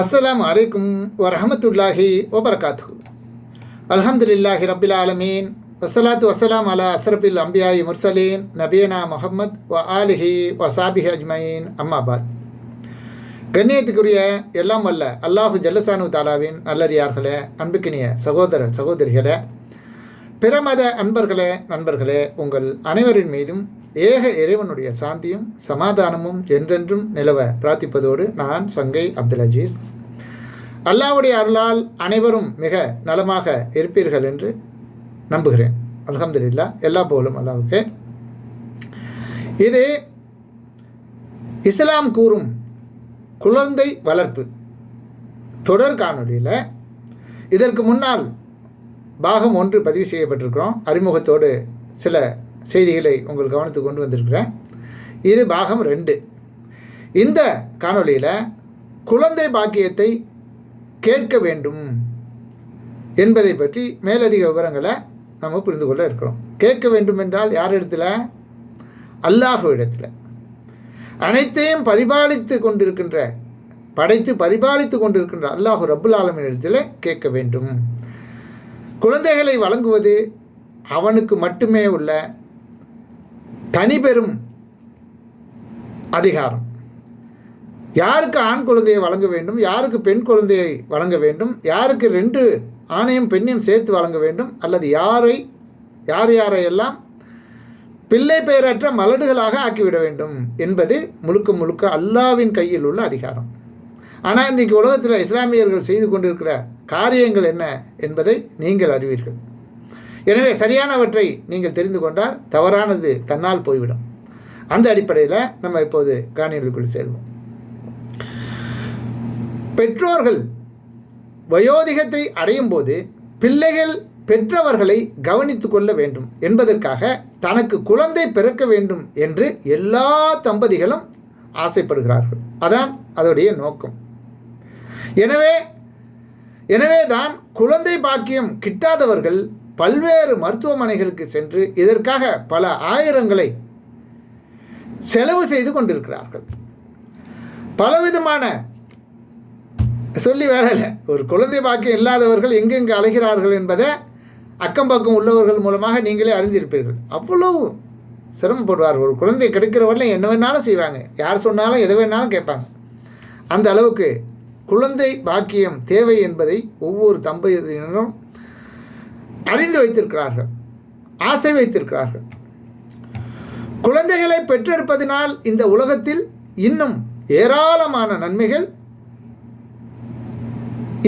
அஸ்லாம் அலைக்கும் வரஹமத்துல்லாஹி வபரகாத்து அல்ஹம்துலில்லாஹி ரபில் ஆலமீன். வசலாத்து வசலாம் அலா அஸ்ரபில் அம்பியாயி முர்சலீன். நபீனா முஹம்மத் வ ஆலிஹி வசாபிஹி அஜ்மயின். அம்மாபாத் கண்ணியத்துக்குரிய எல்லாம் வல்ல அல்லாஹு ஜல்லசானு தாலாவின் நல்லடியார்களே அன்புக்கினிய சகோதர சகோதரிகளே பிரமத அன்பர்களே நண்பர்களே உங்கள் அனைவரின் மீதும் ஏக இறைவனுடைய சாந்தியும் சமாதானமும் என்றென்றும் நிலவ பிரார்த்திப்பதோடு நான் சங்கை அப்துல் அஜீஸ் அல்லாவுடைய அருளால் அனைவரும் மிக நலமாக இருப்பீர்கள் என்று நம்புகிறேன். அல்ஹம்துலில்லா எல்லா போலும் அல்லாவுக்கு. இது இஸ்லாம் கூறும் குழந்தை வளர்ப்பு தொடர் காணொளியில் இதற்கு முன்னால் பாகம் ஒன்று பதிவு செய்யப்பட்டிருக்கிறோம். அறிமுகத்தோடு சில செய்திகளை உங்கள் கவனத்துக்கு கொண்டு வந்திருக்கிறேன். இது பாகம் ரெண்டு. இந்த காணொளியில் குழந்தை பாக்கியத்தை கேட்க வேண்டும் என்பதை பற்றி மேலதிக விவரங்களை நம்ம புரிந்து கொள்ள இருக்கிறோம். கேட்க வேண்டும் என்றால் யார் இடத்துல? அல்லாஹு இடத்துல. அனைத்தையும் பரிபாலித்து கொண்டிருக்கின்ற படைத்து பரிபாலித்து கொண்டிருக்கின்ற அல்லாஹு ரபுல் ஆலமின் இடத்துல கேட்க வேண்டும். குழந்தைகளை வழங்குவது அவனுக்கு மட்டுமே உள்ள தனிபெரும் அதிகாரம். யாருக்கு ஆண் குழந்தையை வழங்க வேண்டும்? யாருக்கு பெண் குழந்தையை வழங்க வேண்டும்? யாருக்கு ரெண்டு ஆணையும் பெண்ணையும் சேர்த்து வழங்க வேண்டும்? அல்லது யாரை யார் யாரையெல்லாம் பிள்ளை பெயரற்ற மலடுகளாக ஆக்கிவிட வேண்டும் என்பது முழுக்க முழுக்க அல்லாவின் கையில் உள்ள அதிகாரம். ஆனால் இன்றைக்கி உலகத்தில் இஸ்லாமியர்கள் செய்து கொண்டிருக்கிற காரியங்கள் என்ன என்பதை நீங்கள் அறிவீர்கள். எனவே சரியானவற்றை நீங்கள் தெரிந்து கொண்டால் தவறானது தன்னால் போய்விடும். அந்த அடிப்படையில் நம்ம இப்போது காணொலிக்குள் சேர்வோம் பெற்றோர்கள் வயோதிகத்தை அடையும் போது பிள்ளைகள் பெற்றவர்களை கவனித்து கொள்ள வேண்டும் என்பதற்காக தனக்கு குழந்தை பிறக்க வேண்டும் என்று எல்லா தம்பதிகளும் ஆசைப்படுகிறார்கள். அதான் அதோடைய நோக்கம். எனவே எனவே தான் குழந்தை பாக்கியம் கிட்டாதவர்கள் பல்வேறு மருத்துவமனைகளுக்கு சென்று இதற்காக பல ஆயிரங்களை செலவு செய்து கொண்டிருக்கிறார்கள். பலவிதமான சொல்லி வேலை இல்லை ஒரு குழந்தை பாக்கியம் இல்லாதவர்கள் எங்கெங்கு அலைகிறார்கள் என்பதை அக்கம் பக்கம் உள்ளவர்கள் மூலமாக நீங்களே அறிந்திருப்பீர்கள். அவ்வளவு சிரமப்படுவார் ஒரு குழந்தை கிடைக்கிற வரலையும் என்ன வேணாலும் செய்வாங்க. யார் சொன்னாலும் எதை வேணாலும் கேட்பாங்க. அந்த அளவுக்கு குழந்தை பாக்கியம் தேவை என்பதை ஒவ்வொரு தம்பதியினரும் அறிந்து வைத்திருக்கிறார்கள். ஆசை வைத்திருக்கிறார்கள். குழந்தைகளை பெற்றெடுப்பதினால் இந்த உலகத்தில் இன்னும் ஏராளமான நன்மைகள்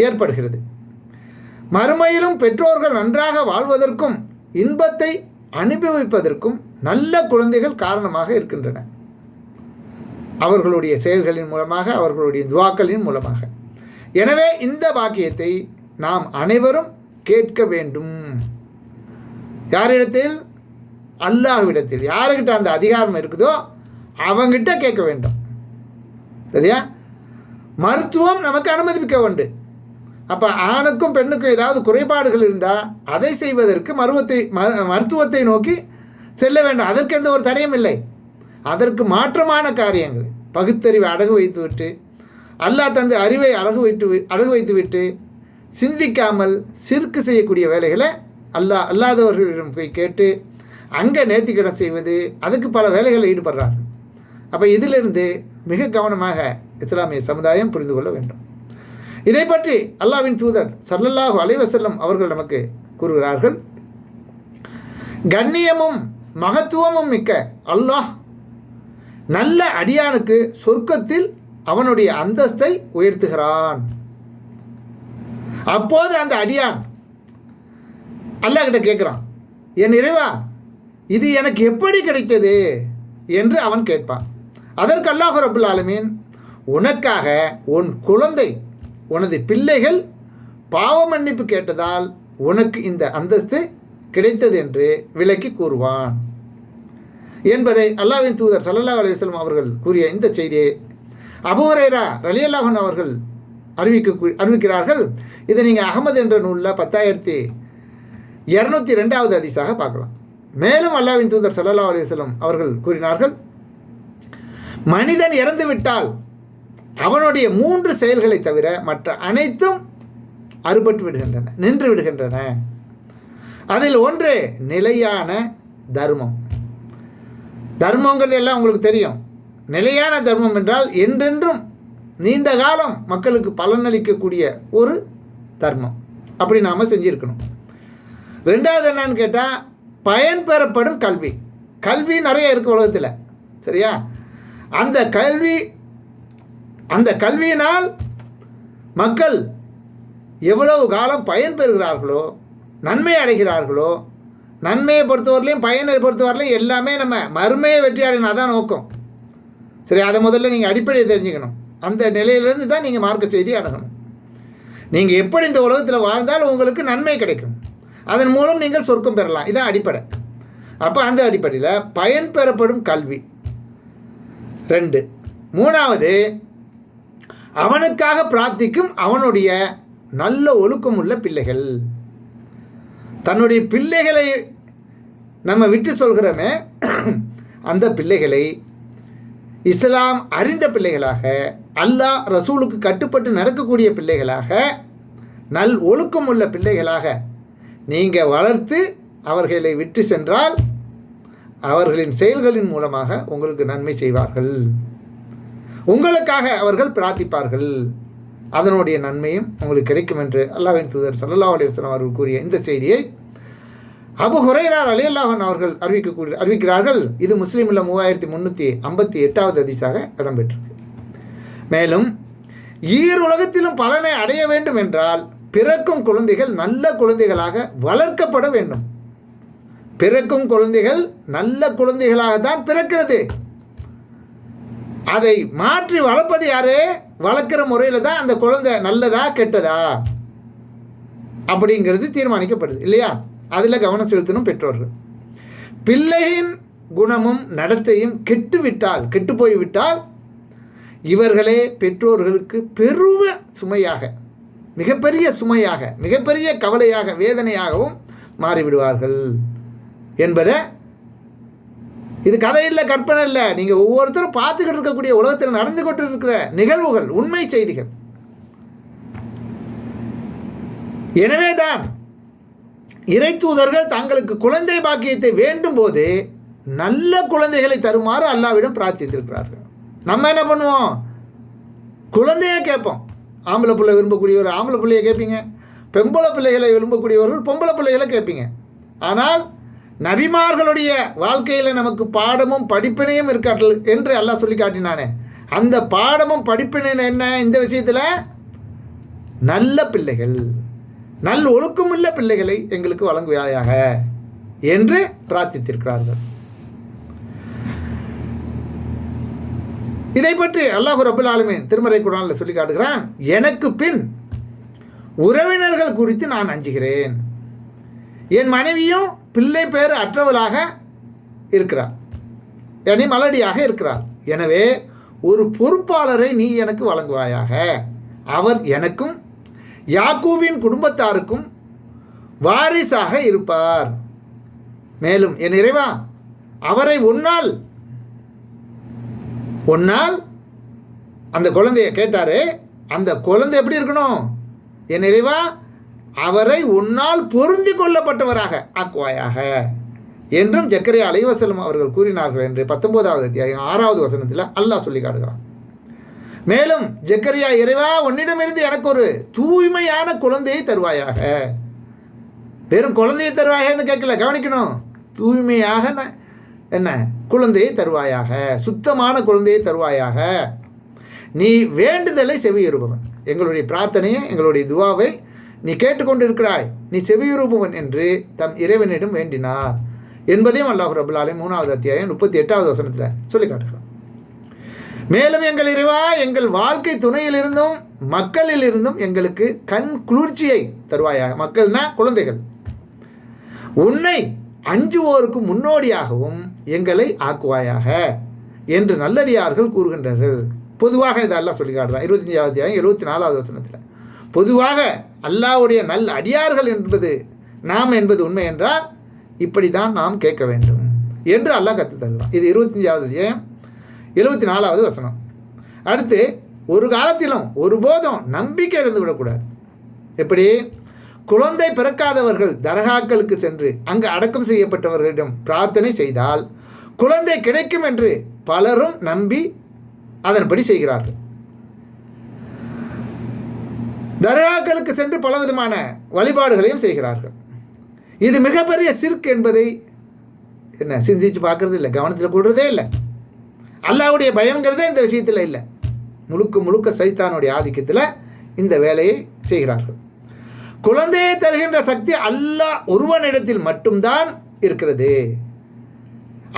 ஏற்படுகிறது. மறுமையிலும் பெற்றோர்கள் நன்றாக வாழ்வதற்கும் இன்பத்தை அனுபவிப்பதற்கும் நல்ல குழந்தைகள் காரணமாக இருக்கின்றன. அவர்களுடைய செயல்களின் மூலமாக அவர்களுடைய துவாக்களின் மூலமாக. எனவே இந்த பாக்கியத்தை நாம் அனைவரும் கேட்க வேண்டும். யாரிடத்தில்? அல்லாஹ்விடத்தில். யாருக்கிட்ட அந்த அதிகாரம் இருக்குதோ அவங்கிட்ட கேட்க வேண்டும். சரியா? மருத்துவம் நமக்கு அனுமதிக்க உண்டு. அப்போ ஆணுக்கும் பெண்ணுக்கும் ஏதாவது குறைபாடுகள் இருந்தால் அதை செய்வதற்கு மருவத்தை ம மருத்துவத்தை நோக்கி செல்ல வேண்டும். அதற்கு எந்த ஒரு தடையும் இல்லை. அதற்கு மாற்றமான காரியங்கள். பகுத்தறிவை அடகு வைத்துவிட்டு அல்லாஹ் தந்து அறிவை அழகு வைத்து அடகு வைத்துவிட்டு சிந்திக்காமல் சிறுக்கு செய்யக்கூடிய வேலைகளை அல்லாஹ் அல்லாதவர்களிடம் போய் கேட்டு அங்கே நேர்த்திக்கடை செய்வது அதுக்கு பல வேலைகளில் ஈடுபடுறார்கள் அப்போ இதிலிருந்து மிக கவனமாக இஸ்லாமிய சமுதாயம் புரிந்து கொள்ள வேண்டும். இதை பற்றி அல்லாவின் தூதர் சல்லல்லாஹு அலைவசல்லம் அவர்கள் நமக்கு கூறுகிறார்கள். கண்ணியமும் மகத்துவமும் மிக்க அல்லாஹ் நல்ல அடியானுக்கு சொர்க்கத்தில் அவனுடைய அந்தஸ்தை உயர்த்துகிறான். அப்போது அந்த அடியான் அல்லாஹ் கிட்ட கேட்குறான் என் இறைவா இது எனக்கு எப்படி கிடைத்தது? என்று அவன் கேட்பான். அதற்கு அல்லாஹ் ரபுல் ஆலமீன் உனக்காக உன் குழந்தை உனது பிள்ளைகள் பாவ மன்னிப்பு கேட்டதால் உனக்கு இந்த அந்தஸ்து கிடைத்தது என்று விலக்கி கூறுவான். என்பதை அல்லாவின் தூதர் சல்லல்லா அலுவலம் அவர்கள் கூறிய இந்த செய்தியை அபுஹரேரா ரலியல்லாஹன் அவர்கள் அறிவிக்க அறிவிக்கிறார்கள். இதை நீங்கள் அகமது என்ற நூலில் பத்தாயிரத்தி இரநூத்தி ரெண்டாவது அதிசாக பார்க்கலாம். மேலும் அல்லாவின் தூதர் சல்லா அலுவலம் அவர்கள் கூறினார்கள் மனிதன் இறந்து விட்டால் அவனுடைய மூன்று செயல்களை தவிர மற்ற அனைத்தும் அறுபட்டு விடுகின்றன நின்று விடுகின்றன. அதில் ஒன்று நிலையான தர்மம். தர்மங்கிறது எல்லாம் உங்களுக்கு தெரியும். நிலையான தர்மம் என்றால் என்றென்றும் நீண்ட காலம் மக்களுக்கு பலனளிக்கக்கூடிய ஒரு தர்மம். அப்படி நாம் செஞ்சுருக்கணும். ரெண்டாவது என்னன்னு கேட்டால் பயன் பெறப்படும் கல்வி. கல்வி நிறைய இருக்குது உலகத்தில். சரியா? அந்த கல்வி அந்த கல்வியினால் மக்கள் எவ்வளவு காலம் பயன் பெறுகிறார்களோ நன்மை அடைகிறார்களோ நன்மையை பொறுத்தவரையிலையும் பயனை பொறுத்தவரையிலையும் எல்லாமே நம்ம மறுமையை வெற்றி அடைனா தான் நோக்கம். சரி அதை முதல்ல நீங்கள் அடிப்படையை தெரிஞ்சுக்கணும். அந்த நிலையிலேருந்து தான் நீங்கள் மார்க்க செய்தி அடங்கணும். நீங்கள் எப்படி இந்த உலகத்தில் வாழ்ந்தால் உங்களுக்கு நன்மை கிடைக்கும். அதன் மூலம் நீங்கள் சொர்க்கம் பெறலாம். இதான் அடிப்படை. அப்போ அந்த அடிப்படையில் பயன் பெறப்படும் கல்வி. ரெண்டு. மூணாவது அவனுக்காக பிரார்த்திக்கும் அவனுடைய நல்ல ஒழுக்கம் உள்ள பிள்ளைகள். தன்னுடைய பிள்ளைகளை நம்ம விட்டு சொல்கிறோமே அந்த பிள்ளைகளை இஸ்லாம் அறிந்த பிள்ளைகளாக அல்லாஹ் ரசூலுக்கு கட்டுப்பட்டு நடக்கக்கூடிய பிள்ளைகளாக நல் ஒழுக்கம் உள்ள பிள்ளைகளாக நீங்கள் வளர்த்து அவர்களை விட்டு சென்றால் அவர்களின் செயல்களின் மூலமாக உங்களுக்கு நன்மை செய்வார்கள். உங்களுக்காக அவர்கள் பிரார்த்திப்பார்கள். அதனுடைய நன்மையும் உங்களுக்கு கிடைக்கும் என்று அல்லாவின் தூதர் சல்லா அலிவசலம் அவர்கள் கூறிய இந்த செய்தியை அபு ஹுரைரார் அலி அல்லாஹன் அவர்கள் அறிவிக்கக்கூடிய அறிவிக்கிறார்கள் இது முஸ்லீமில் மூவாயிரத்தி முந்நூற்றி ஐம்பத்தி எட்டாவது அதிசாக இடம்பெற்றிருக்கு. மேலும் ஈருலகத்திலும் பலனை அடைய வேண்டும் என்றால் பிறக்கும் குழந்தைகள் நல்ல குழந்தைகளாக வளர்க்கப்பட வேண்டும். பிறக்கும் குழந்தைகள் நல்ல குழந்தைகளாக தான் பிறக்கிறது. அதை மாற்றி வளர்ப்பது யாரு? வளர்க்குற முறையில் தான் அந்த குழந்தை நல்லதா கெட்டதா? அப்படிங்கிறது தீர்மானிக்கப்படுது இல்லையா? அதில் கவனம் செலுத்தணும் பெற்றோர்கள். பிள்ளையின் குணமும் நடத்தையும் கெட்டுவிட்டால் கெட்டு போய்விட்டால் இவர்களே பெற்றோர்களுக்கு பெருவ சுமையாக மிகப்பெரிய சுமையாக மிகப்பெரிய கவலையாக வேதனையாகவும் மாறிவிடுவார்கள் என்பதை இது கதை இல்லை கற்பனை இல்லை. நீங்கள் ஒவ்வொருத்தரும் பார்த்துக்கிட்டு இருக்கக்கூடிய உலகத்தில் நடந்து கொண்டு இருக்கிற நிகழ்வுகள் உண்மை செய்திகள். எனவே தான் இறை தூதர்கள் தங்களுக்கு குழந்தை பாக்கியத்தை வேண்டும் போது நல்ல குழந்தைகளை தருமாறு அல்லாவிடம் பிரார்த்தித்திருக்கிறார்கள். நம்ம என்ன பண்ணுவோம்? குழந்தையே கேட்போம். ஆம்பளை பிள்ளை விரும்பக்கூடியவர் ஆம்பளை பிள்ளையை கேட்பீங்க. பெம்பளை பிள்ளைகளை விரும்பக்கூடியவர்கள் பொம்பளை பிள்ளைகளை கேட்பீங்க. ஆனால் நபிமார்களுடைய வாழ்க்கையில் நமக்கு பாடமும் படிப்பினையும் இருக்காட்டல் என்று எல்லாம் சொல்லி காட்டினானே. அந்த பாடமும் படிப்பினை என்ன? இந்த விஷயத்தில்? நல்ல பிள்ளைகள். நல் ஒழுக்கமுள்ள பிள்ளைகளை எங்களுக்கு வழங்குவாயாக என்று பிரார்த்தித்திருக்கிறார்கள். இதை பற்றி அல்லாஹு ரபுல் ஆலமே திருமறை குரானில் சொல்லி காட்டுகிறான். எனக்கு பின் உறவினர்கள் குறித்து நான் அஞ்சுகிறேன். என் மனைவியும் பிள்ளை பேர் அற்றவளாக இருக்கிறார். என்னை மலடியாக இருக்கிறார். எனவே ஒரு பொறுப்பாளரை நீ எனக்கு வழங்குவாயாக. அவர் எனக்கும் யாக்கூபின் குடும்பத்தாருக்கும் வாரிசாக இருப்பார். மேலும் என் இறைவா அவரை உன்னால் உன்னால் அந்த குழந்தைய கேட்டாரு அந்த குழந்தை எப்படி இருக்கணும்? என் இறைவா அவரை உன்னால் பொருந்தி கொள்ளப்பட்டவராக ஆக்குவாயாக. என்றும் ஜக்கரே அலைவசலம் அவர்கள் கூறினார்கள் என்று பத்தொன்பதாவது அத்தியாயம் ஆறாவது வசனத்தில் அல்லாஹ் சொல்லி காட்டுகிறான். மேலும் ஜக்கரியா இறைவா உன்னிடமிருந்து எனக்கு ஒரு தூய்மையான குழந்தையை தருவாயாக. வெறும் குழந்தையை தருவாயன்னு கேட்கல கவனிக்கணும். தூய்மையாக என்ன? குழந்தையை தருவாயாக. சுத்தமான குழந்தையை தருவாயாக. நீ வேண்டுதலை செவியுறுபவன். எங்களுடைய பிரார்த்தனையை எங்களுடைய துவாவை நீ கேட்டுக்கொண்டு இருக்கிறாய் நீ செவியுறுபவன் என்று தம் இறைவனிடம் வேண்டினார். என்பதையும் அல்லாஹ் ரபுல்லாலே மூணாவது அத்தியாயம் முப்பத்தி எட்டாவது வசனத்தில் சொல்லி காட்டுகிறான் மேலும் எங்கள் இறைவா எங்கள் வாழ்க்கை துணையிலிருந்தும் மக்களிலிருந்தும் எங்களுக்கு கண் குளிர்ச்சியை தருவாயாக. மக்கள்னா குழந்தைகள். உன்னை அஞ்சுவோருக்கு முன்னோடியாகவும் எங்களை ஆக்குவாயாக என்று நல்லடியார்கள் கூறுகின்றார்கள். பொதுவாக இதெல்லாம் சொல்லி காட்டுறான். இருபத்தஞ்சாவது அத்தியாயம் எழுபத்தி நாலாவது வசனத்தில். பொதுவாக அல்லாவுடைய நல்ல அடியார்கள் என்பது நாம் என்பது உண்மை என்றால் இப்படி தான் நாம் கேட்க வேண்டும் என்று அல்லாஹ் கற்று இது இருபத்தஞ்சாவது அத்தியாயம் எழுபத்தி நாலாவது வசனம். அடுத்து ஒரு காலத்திலும் ஒருபோதும் நம்பிக்கை இழந்துவிடக்கூடாது எப்படி? குழந்தை பிறக்காதவர்கள் தர்காக்களுக்கு சென்று அங்கு அடக்கம் செய்யப்பட்டவர்களிடம் பிரார்த்தனை செய்தால் குழந்தை கிடைக்கும் என்று பலரும் நம்பி அதன்படி செய்கிறார்கள். தர்காக்களுக்கு சென்று பலவிதமான வழிபாடுகளையும் செய்கிறார்கள். இது மிகப்பெரிய சிர்க் என்பதை என்ன சிந்திச்சு பார்க்கறது இல்லை கவனத்தில் கொள்றதே இல்லை. அல்லாவுடைய பயங்கிறதே இந்த விஷயத்தில் இல்லை. முழுக்க முழுக்க சைத்தானுடைய ஆதிக்கத்தில் இந்த வேலையை செய்கிறார்கள். குழந்தையை தருகின்ற சக்தி அல்லாஹ் ஒருவனிடத்தில் மட்டும்தான் இருக்கிறது.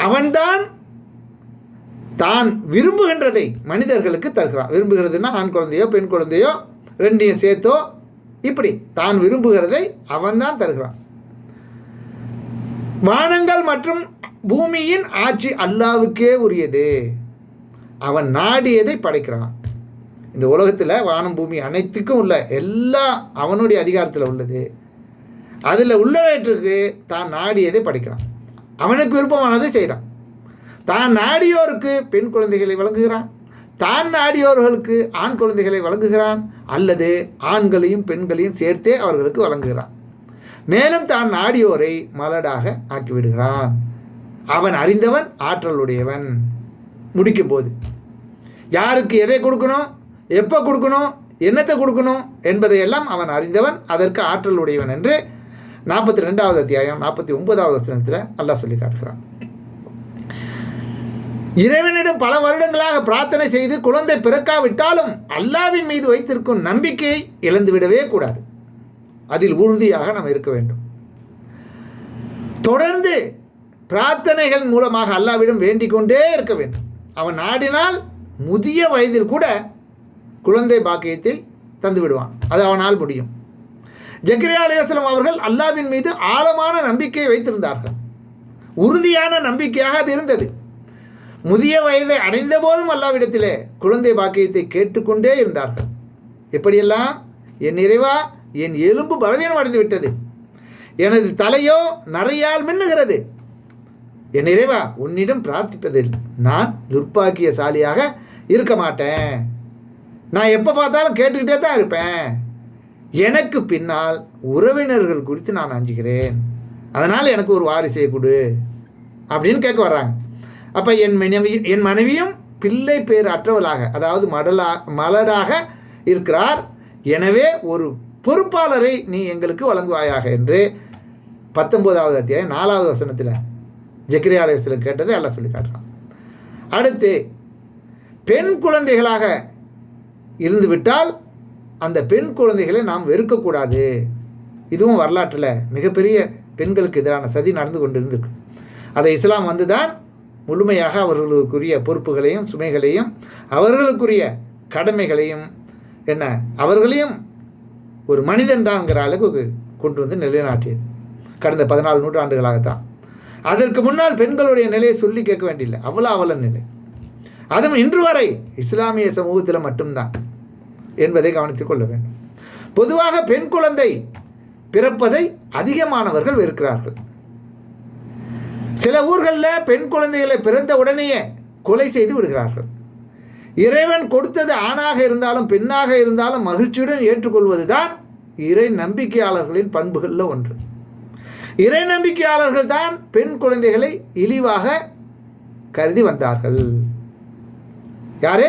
அவன்தான் தான் விரும்புகின்றதை மனிதர்களுக்கு தருகிறான். விரும்புகிறதுனா ஆண் குழந்தையோ பெண் குழந்தையோ ரெண்டையும் சேர்த்தோ இப்படி தான் விரும்புகிறதை அவன்தான் தருகிறான். வானங்கள் மற்றும் பூமியின் ஆட்சி அல்லாவுக்கே உரியது. அவன் நாடியதை படைக்கிறான். இந்த உலகத்தில் வானம் பூமி அனைத்துக்கும் உள்ள எல்லாம் அவனுடைய அதிகாரத்தில் உள்ளது. அதில் உள்ளவற்றுக்கு தான் நாடியதை படைக்கிறான். அவனுக்கு விருப்பமானதை செய்கிறான். தான் நாடியோருக்கு பெண் குழந்தைகளை வழங்குகிறான். தான் நாடியோர்களுக்கு ஆண் குழந்தைகளை வழங்குகிறான். அல்லது ஆண்களையும் பெண்களையும் சேர்த்தே அவர்களுக்கு வழங்குகிறான். மேலும் தான் நாடியோரை மலடாக ஆக்கிவிடுகிறான். அவன் அறிந்தவன் ஆற்றலுடையவன். முடிக்கும் போது யாருக்கு எதை கொடுக்கணும் எப்போ கொடுக்கணும் என்னத்தை கொடுக்கணும் என்பதையெல்லாம் அவன் அறிந்தவன் அதற்கு ஆற்றல் உடையவன் என்று நாற்பத்தி ரெண்டாவது அத்தியாயம் நாற்பத்தி ஒன்பதாவது வசனத்தில் அல்லாஹ் சொல்லி காட்டுகிறான். இறைவனிடம் பல வருடங்களாக பிரார்த்தனை செய்து குழந்தை பிறக்காவிட்டாலும் அல்லாவின் மீது வைத்திருக்கும் நம்பிக்கையை இழந்துவிடவே கூடாது. அதில் உறுதியாக நாம் இருக்க வேண்டும். தொடர்ந்து பிரார்த்தனைகள் மூலமாக அல்லாவிடம் வேண்டிக் கொண்டே இருக்க வேண்டும். அவன் நாடினால் முதிய வயதில் கூட குழந்தை பாக்கியத்தை தந்து விடுவான். அது அவனால் முடியும். ஜக்கிரியா அலையாஸ்லாம் அவர்கள் அல்லாவின் மீது ஆழமான நம்பிக்கையை வைத்திருந்தார்கள். உறுதியான நம்பிக்கையாக அது இருந்தது. முதிய வயதை அடைந்த போதும் அல்லாவிடத்திலே குழந்தை பாக்கியத்தை கேட்டுக்கொண்டே இருந்தார்கள். எப்படியெல்லாம்? என் நிறைவா என் எலும்பு பலவீனம் அடைந்து விட்டது. எனது தலையோ நரையால் மின்னுகிறது. என் நிறைவா உன்னிடம் பிரார்த்திப்பதில் நான் துர்ப்பாக்கியசாலியாக இருக்க மாட்டேன். நான் எப்போ பார்த்தாலும் கேட்டுக்கிட்டே தான் இருப்பேன். எனக்கு பின்னால் உறவினர்கள் குறித்து நான் அஞ்சுகிறேன். அதனால் எனக்கு ஒரு வாரிசை கொடு அப்படின்னு கேட்க வர்றாங்க. அப்போ என் மனைவி என் மனைவியும் பிள்ளை பேர் அற்றவளாக அதாவது மடலா மலடாக இருக்கிறார். எனவே ஒரு பொறுப்பாளரை நீ எங்களுக்கு வழங்குவாயாக என்று பத்தொம்போதாவது அத்தியாயம் நாலாவது வசனத்தில் ஜக்கிரியா அலைவசத்தில் கேட்டதை எல்லாம் சொல்லி காட்டுறான். அடுத்து பெண் குழந்தைகளாக இருந்துவிட்டால் அந்த பெண் குழந்தைகளை நாம் வெறுக்கக்கூடாது. இதுவும் வரலாற்றில் மிகப்பெரிய பெண்களுக்கு எதிரான சதி நடந்து கொண்டு இருந்திருக்கு அதை இஸ்லாம் வந்து தான் முழுமையாக அவர்களுக்குரிய பொறுப்புகளையும் சுமைகளையும் அவர்களுக்குரிய கடமைகளையும் என்ன அவர்களையும் ஒரு மனிதன் தான்ங்கிற அளவுக்கு கொண்டு வந்து நிலைநாட்டியது. கடந்த பதினாலு நூற்றாண்டுகளாகத்தான். அதற்கு முன்னால் பெண்களுடைய நிலையை சொல்லி கேட்க வேண்டியில்லை அவ்வளோ அவல நிலை. அதுவும் இன்று வரை இஸ்லாமிய சமூகத்தில் மட்டும்தான் என்பதை கவனித்துக் கொள்ள வேண்டும். பொதுவாக பெண் குழந்தை பிறப்பதை அதிகமானவர்கள் வெறுக்கிறார்கள். சில ஊர்களில் பெண் குழந்தைகளை பிறந்த உடனேயே கொலை செய்து விடுகிறார்கள். இறைவன் கொடுத்தது ஆணாக இருந்தாலும் பெண்ணாக இருந்தாலும் மகிழ்ச்சியுடன் ஏற்றுக்கொள்வது தான் இறை நம்பிக்கையாளர்களின் பண்புகளில் ஒன்று. இறை நம்பிக்கையாளர்கள் தான் பெண் குழந்தைகளை இழிவாக கருதி வந்தார்கள். யாரு?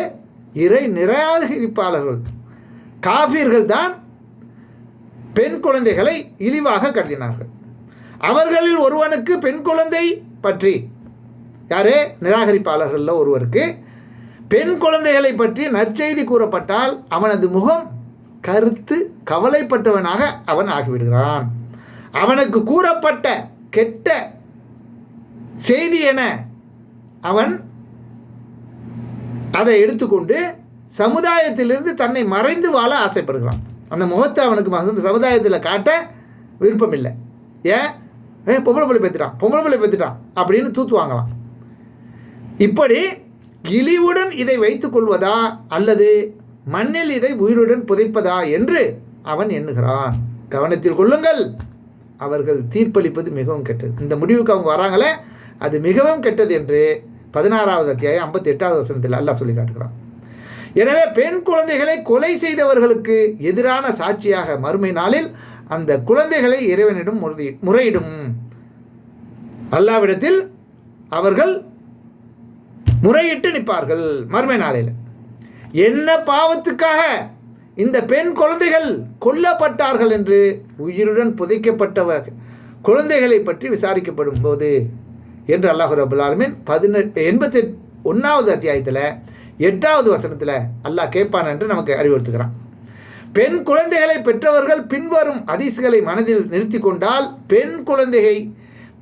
இறை நிராகரிப்பாளர்கள் காஃபியர்கள் தான் பெண் குழந்தைகளை இழிவாக கருதினார்கள். அவர்களில் ஒருவனுக்கு பெண் குழந்தை பற்றி யாரு? நிராகரிப்பாளர்களில் ஒருவருக்கு பெண் குழந்தைகளை பற்றி நற்செய்தி கூறப்பட்டால் அவனது முகம் கருத்து கவலைப்பட்டவனாக அவன் ஆகிவிடுகிறான். அவனுக்கு கூறப்பட்ட கெட்ட செய்தி என அவன் அதை எடுத்துக்கொண்டு சமுதாயத்திலிருந்து தன்னை மறைந்து வாழ ஆசைப்படுகிறான். அந்த முகத்தை அவனுக்கு மச- சமுதாயத்தில் காட்ட விருப்பம் இல்லை ஏன்? ஏ பொம்பளை பிள்ளை பெற்றுட்டான் பொம்பளை பிள்ளை பெற்றுட்டான் அப்படின்னு தூத்து வாங்கலாம் இப்படி இழிவுடன் இதை வைத்துக் கொள்வதா அல்லது மண்ணில் இதை உயிருடன் புதைப்பதா என்று அவன் எண்ணுகிறான். கவனத்தில் கொள்ளுங்கள். அவர்கள் தீர்ப்பளிப்பது மிகவும் கெட்டது. இந்த முடிவுக்கு அவங்க வராங்களே அது மிகவும் கெட்டது என்று பதினாறாவது அத்தியாயம் ஐம்பத்தி எட்டாவது வசனத்தில் அல்லாஹ் சொல்லி காட்டுகிறான். எனவே பெண் குழந்தைகளை கொலை செய்தவர்களுக்கு எதிரான சாட்சியாக மறுமை நாளில் அந்த குழந்தைகளை இறைவனிடம் முறை முறையிடும். அல்லாவிடத்தில் அவர்கள் முறையிட்டு நிற்பார்கள் மறுமை நாளில். என்ன பாவத்துக்காக? இந்த பெண் குழந்தைகள் கொல்லப்பட்டார்கள் என்று உயிருடன் புதைக்கப்பட்டவ குழந்தைகளை பற்றி விசாரிக்கப்படும் போது என்று அல்லாஹ் ரபுல் பதினெட்டு எண்பத்தி ஒன்றாவது அத்தியாயத்தில் எட்டாவது வசனத்தில் அல்லாஹ் கேட்பான் என்று நமக்கு அறிவுறுத்துகிறான். பெண் குழந்தைகளை பெற்றவர்கள் பின்வரும் அதிசுகளை மனதில் நிறுத்தி கொண்டால் பெண் குழந்தையை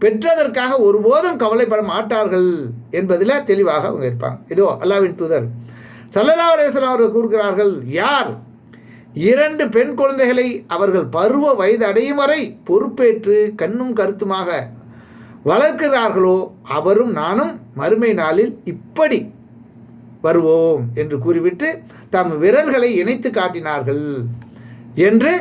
பெற்றதற்காக ஒருபோதும் கவலைப்பட மாட்டார்கள் என்பதில் தெளிவாக அவங்க இருப்பாங்க. இதோ அல்லாவின் தூதர் சல்லல்லா அலுவலாம் அவர்கள் கூறுகிறார்கள் யார் இரண்டு பெண் குழந்தைகளை அவர்கள் பருவ வயது அடையும் வரை பொறுப்பேற்று கண்ணும் கருத்துமாக வளர்க்கிறார்களோ அவரும் நானும் மறுமை நாளில் இப்படி வருவோம் என்று கூறிவிட்டு தம் விரல்களை இணைத்து காட்டினார்கள் என்று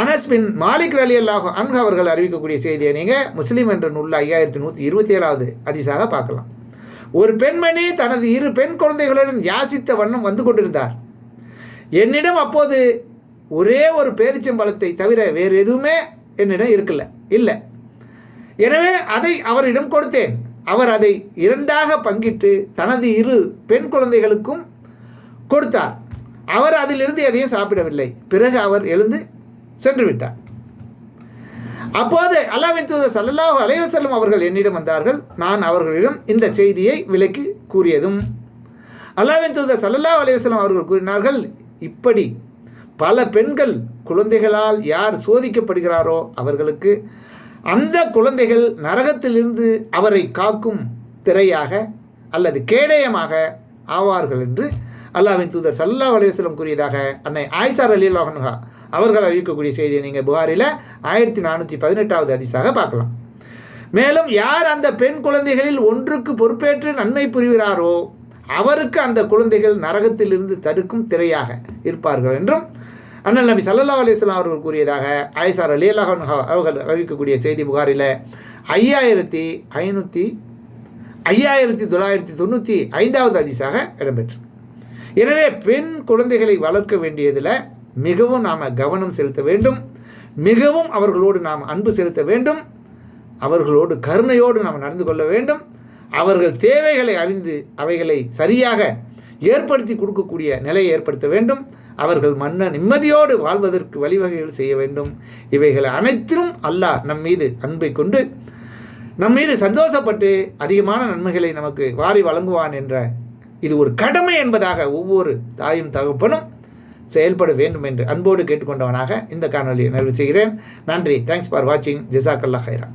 அனஸ் பின் மாலிக் அலி அல்லாஹ் அன்கு அவர்கள் அறிவிக்கக்கூடிய செய்தியை நீங்கள் முஸ்லீம் என்ற நூலில் ஐயாயிரத்தி நூற்றி இருபத்தி ஏழாவது அதிசாக பார்க்கலாம். ஒரு பெண்மணி தனது இரு பெண் குழந்தைகளுடன் யாசித்த வண்ணம் வந்து கொண்டிருந்தார். என்னிடம் அப்போது ஒரே ஒரு பேரிச்சம்பழத்தை தவிர வேறு எதுவுமே என்னிடம் இருக்கல இல்லை. எனவே அதை அவரிடம் கொடுத்தேன். அவர் அதை இரண்டாக பங்கிட்டு தனது இரு பெண் குழந்தைகளுக்கும் கொடுத்தார். அவர் அதிலிருந்து எதையும் சாப்பிடவில்லை. பிறகு அவர் எழுந்து சென்று விட்டார். அப்போது அல்லாவின் தூதர் சல்லல்லாஹு அலைவசல்லம் அவர்கள் என்னிடம் வந்தார்கள். நான் அவர்களிடம் இந்த செய்தியை விலக்கி கூறியதும் அல்லாவின் தூதர் சல்லல்லாஹு அலைவசல்லம் அவர்கள் கூறினார்கள் இப்படி பல பெண்கள் குழந்தைகளால் யார் சோதிக்கப்படுகிறாரோ அவர்களுக்கு அந்த குழந்தைகள் நரகத்திலிருந்து அவரை காக்கும் திரையாக அல்லது கேடயமாக ஆவார்கள் என்று அல்லாவின் தூதர் சல்லா அலுவலம் கூறியதாக அன்னை ஆயிசார் அலி அல்லாஹன்ஹா அவர்கள் அறிவிக்கக்கூடிய செய்தியை நீங்கள் புகாரில் ஆயிரத்தி நானூற்றி பதினெட்டாவது அதிசாக பார்க்கலாம். மேலும் யார் அந்த பெண் குழந்தைகளில் ஒன்றுக்கு பொறுப்பேற்று நன்மை புரிகிறாரோ அவருக்கு அந்த குழந்தைகள் நரகத்திலிருந்து தடுக்கும் திரையாக இருப்பார்கள் என்றும் அண்ணல் நபி சல்லா அலிஸ்லாம் அவர்கள் கூறியதாக ஐசார் அலி அல்லாஹன் அவர்கள் அறிவிக்கக்கூடிய செய்தி புகாரில் ஐயாயிரத்தி ஐநூற்றி ஐயாயிரத்தி தொள்ளாயிரத்தி தொண்ணூற்றி ஐந்தாவது அதிசாக இடம்பெற்று. எனவே பெண் குழந்தைகளை வளர்க்க வேண்டியதில் மிகவும் நாம் கவனம் செலுத்த வேண்டும். மிகவும் அவர்களோடு நாம் அன்பு செலுத்த வேண்டும். அவர்களோடு கருணையோடு நாம் நடந்து கொள்ள வேண்டும். அவர்கள் தேவைகளை அறிந்து அவைகளை சரியாக ஏற்படுத்தி கொடுக்கக்கூடிய நிலையை ஏற்படுத்த வேண்டும். அவர்கள் மன்ன நிம்மதியோடு வாழ்வதற்கு வழிவகைகள் செய்ய வேண்டும். இவைகள் அனைத்திலும் அல்லாஹ் நம் மீது அன்பை கொண்டு நம் மீது சந்தோஷப்பட்டு அதிகமான நன்மைகளை நமக்கு வாரி வழங்குவான் என்ற இது ஒரு கடமை என்பதாக ஒவ்வொரு தாயும் தகப்பனும் செயல்பட வேண்டும் என்று அன்போடு கேட்டுக்கொண்டவனாக இந்த காணொலியை நிறைவு செய்கிறேன். நன்றி. தேங்க்ஸ் ஃபார் வாட்சிங் ஜிசாக்கல்லா ஹைரா